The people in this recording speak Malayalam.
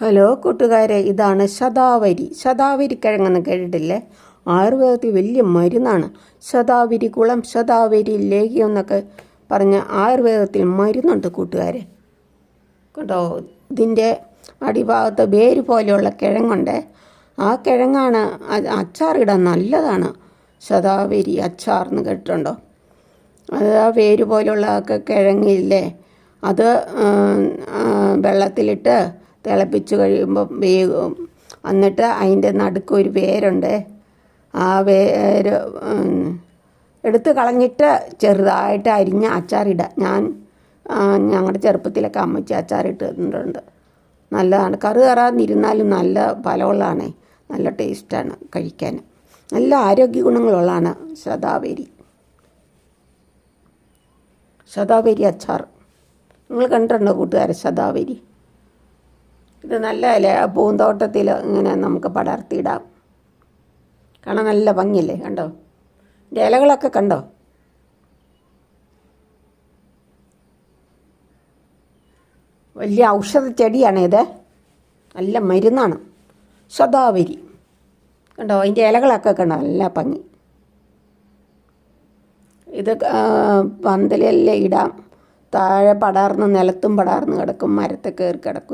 ഹലോ കൂട്ടുകാരെ ഇതാണ് ശതാവരി. ശതാവരി കിഴങ്ങെന്ന് കേട്ടിട്ടില്ലേ? ആയുർവേദത്തിൽ വലിയ മരുന്നാണ്. ശതാവരി കുളം ശതാവരി ലേഹ്യം എന്നൊക്കെ പറഞ്ഞ ആയുർവേദത്തിൽ മരുന്നുണ്ട് കൂട്ടുകാരെ. കേട്ടോ ഇതിന്റെ അടിഭാഗത്ത് വേര് പോലെയുള്ള കിഴങ്ങുണ്ട്. ആ കിഴങ്ങാണ് അച്ചാറിടാൻ നല്ലതാണ്. ശതാവരി അച്ചാർ എന്ന് കേട്ടിട്ടുണ്ടോ? അത് ആ വേര് പോലെയുള്ള ഒക്കെ കിഴങ്ങില്ലേ? അത് വെള്ളത്തിലിട്ട് തിളപ്പിച്ച് കഴിയുമ്പോൾ വേകും എന്നിട്ട് അതിന്റെ നടുക്ക് ഒരു വേരുണ്ട്. ആ വേര് എടുത്ത് കളഞ്ഞിട്ട് ചെറുതായിട്ട് അരിഞ്ഞ് അച്ചാറിടുക ഞാൻ ഞങ്ങളുടെ ചെറുപ്പത്തിലൊക്കെ അമ്മച്ചി അച്ചാറിട്ടിട്ടുണ്ട്. നല്ലതാണ്. കറി കയറാതിരുന്നാലും നല്ല ഫലമുള്ളതാണ്. നല്ല ടേസ്റ്റാണ് കഴിക്കാൻ. നല്ല ആരോഗ്യ ഗുണങ്ങളുള്ളതാണ് ശതാവേരി. ശതാവേരി അച്ചാർ. നിങ്ങൾ കണ്ടിട്ടുണ്ടോ കൂട്ടുകാരെ ശതാവരി? ഇത് നല്ല ഇല പൂന്തോട്ടത്തിൽ ഇങ്ങനെ നമുക്ക് പടർത്തിയിടാം. കാണാൻ നല്ല ഭംഗിയല്ലേ കണ്ടോ? ഇലകളൊക്കെ കണ്ടോ? വലിയ ഔഷധ ചെടിയാണ് ഇത്. നല്ല മരുന്നാണ്. ശതാവരി കണ്ടോ? അതിന്റെ ഇലകളൊക്കെ കണ്ടോ? നല്ല ഭംഗി. ഇത് പന്തലല്ലേ പന്തലെല്ലാം ഇടാം. താഴെ പടർന്ന് നിലത്തും പടർന്ന് കിടക്കും. മരത്തെ കയറി കിടക്കും.